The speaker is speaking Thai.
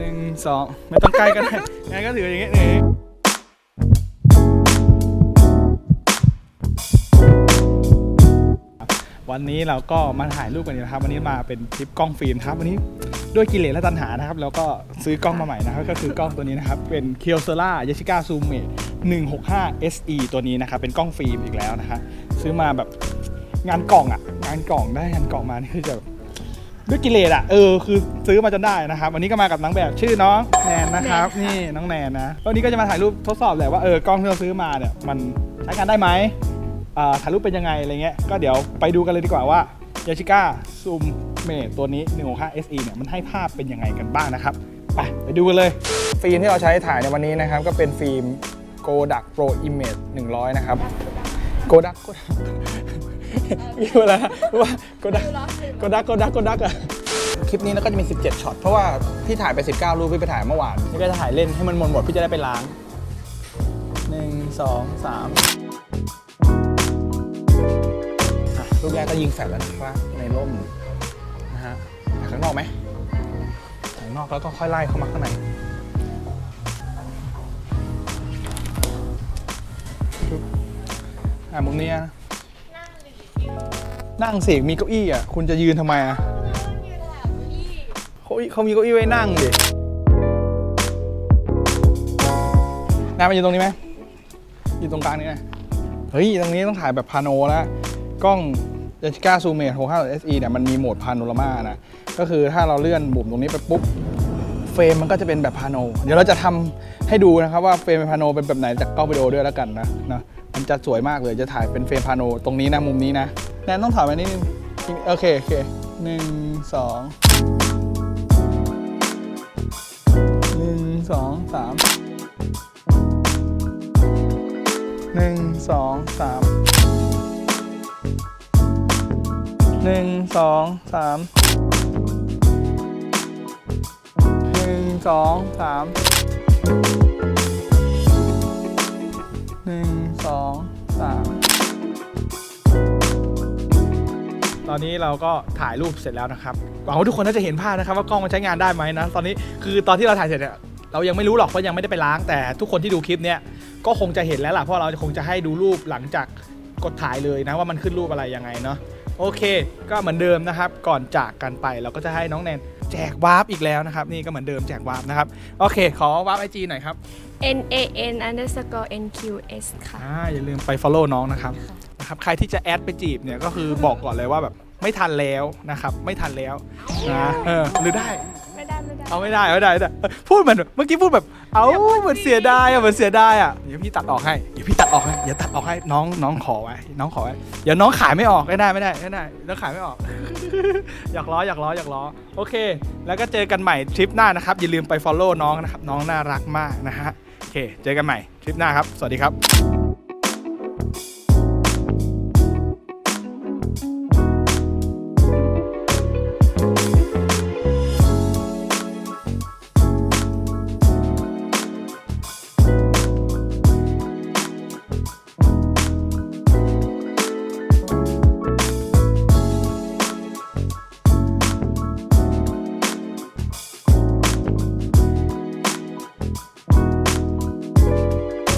หนึ่งสองไม่ต้องใกล้กันงั้นก็ถืออย่างเงี้นี่วันนี้เราก็มาถ่ายรูปกันนะครับ วันนี้มาเป็นทริปกล้องฟิล์มครับ วันนี้ด้วยกิเลสและตัณหานะครับ แล้วก็ซื้อกล้องมาใหม่นะครับ ก็คือกล้องตัวนี้นะครับ เป็น k i o s e r a Yashica Zoom e 165 SE ตัวนี้นะครับ เป็นกล้องฟิล์มอีกแล้วนะฮะซื้อมาแบบงานกล่องอะงานกล่องได้งานกล่องมานี่คือจะ ด้วยกิเลสอะเออคือซื้อมาจนได้นะครับวันนี้ก็มากับนางแบบชื่อน้องแนนนะครับ นี่น้องแนนนะวันนี้ก็จะมาถ่ายรูปทดสอบแหละว่าเออกล้องที่เราซื้อมาเนี่ยมันใช้งานได้ไหมอ่าถ่ายรูปเป็นยังไงอะไรเงี้ยก็เดี๋ยวไปดูกันเลยดีกว่าว่ายาชิก้าซูมเมตัวนี้165 SE เนี่ยมันให้ภาพเป็นยังไงกันบ้างนะครับไปไปดูกันเลย ฟิล์มที่เราใช้ถ่ายในวันนี้นะครับ ก็เป็นฟิล์ม Kodak Pro Image 100 นะครับ Kodak Kodak ยี่ห้ออะไรนะว่า Kodak กดดักกดดักกดดักอะคลิปนี้แล้วก็จะมี 17ช็อตเพราะว่าพี่ถ่ายไป 19 รูปพี่ไปถ่ายเมื่อวานนี่ก็จะถ่ายเล่นให้มันหมดหมดพี่จะได้ไปล้าง 1 2 3อะรูปแรกก็ยิงแฟลชแล้วนะครับในร่มนะฮะถ่ายข้างนอกไหมถ่ายข้างนอกแล้วก็ค่อยไล่เข้ามาข้างในปึ๊บอะมุมนี้นะ นั่งสิมีเก้าอี้อะคุณจะยืนทำไมอะเขาเขามีเก้าอี้ไว้นั่งดินายมายืนตรงนี้ไหมยืนตรงกลางนี่ไงเฮ้ยตรงนี้ต้องถ่ายแบบพาโนแล้วกล้อง y a s h i k a Zoom Mate 65 SE เนี่ยมันมีโหมดพาโนรามานะก็คือถ้าเราเลื่อนบุ่มตรงนี้ไปปุ๊บเฟรมมันก็จะเป็นแบบพาโน เดี๋ยวเราจะทำให้ดูนะครับว่าเฟรมพาโนเป็นแบบไหนจากกล้องวิดีโอด้วยแล้วกันนะนะมันจะสวยมากเลยจะถ่ายเป็นเฟรมพาโนตรงนี้นะมุมนี้นะแนนต้องถอยมานิดนึงโอเคโอเคหนึ่งสองหนึ่งสองสามหนึ่งสองสามหนึ่งสองสามหนึ่งสองสามหนึ่งสองสาม ตอนนี้เราก็ถ่ายรูปเสร็จแล้วนะครับหวังว่าทุกคนน่าจะเห็นภาพนะครับว่ากล้องมันใช้งานได้ไหมนะ ตอนนี้คือตอนที่เราถ่ายเสร็จเนี่ยเรายังไม่รู้หรอกเพราะยังไม่ได้ไปล้างแต่ทุกคนที่ดูคลิปเนี้ยก็คงจะเห็นแล้วล่ะเพราะเราคงจะให้ดูรูปหลังจากกดถ่ายเลยนะว่ามันขึ้นรูปอะไรยังไงเนาะโอเค ก็เหมือนเดิมนะครับ ก่อนจากกันไปเราก็จะให้น้องแนนแจกวาร์ปอีกแล้วนะครับ นี่ก็เหมือนเดิมแจกวาร์ปนะครับ โอเค ขอวาร์ปไอจีหน่อยครับ N A N underscore N Q S ค่ะ อ่าอย่าลืมไป follow น้องนะครับ นะครับใครที่จะแอดไปจีบเนี่ยก็คือบอกก่อนเลยว่าแบบไม่ทันแล้วนะครับไม่ทันแล้วนะเออหรือได้ ไม่ได้ไม่ได้เอาไม่ได้เอาไม่ได้ไม่ได้พูดเหมือนเมื่อกี้พูดแบบเอาเหมือนเสียดายอะเหมือนเสียดายอะเดี๋ยวพี่ตัดออกให้เดี๋ยวพี่ตัดออกให้อย่าตัดออกให้น้องน้องขอไว้น้องขอไว้เดี๋ยวน้องขายไม่ออกไม่ได้ไม่ได้ไม่ได้น้องขายไม่ออก อยากล้ออยากล้ออยากล้อโอเค แล้วก็เจอกันใหม่ทริปหน้านะครับอย่าลืมไป follow น้องนะครับน้องน่ารักมากนะฮะโอเค เจอกันใหม่ทริปหน้าครับ สวัสดีครับ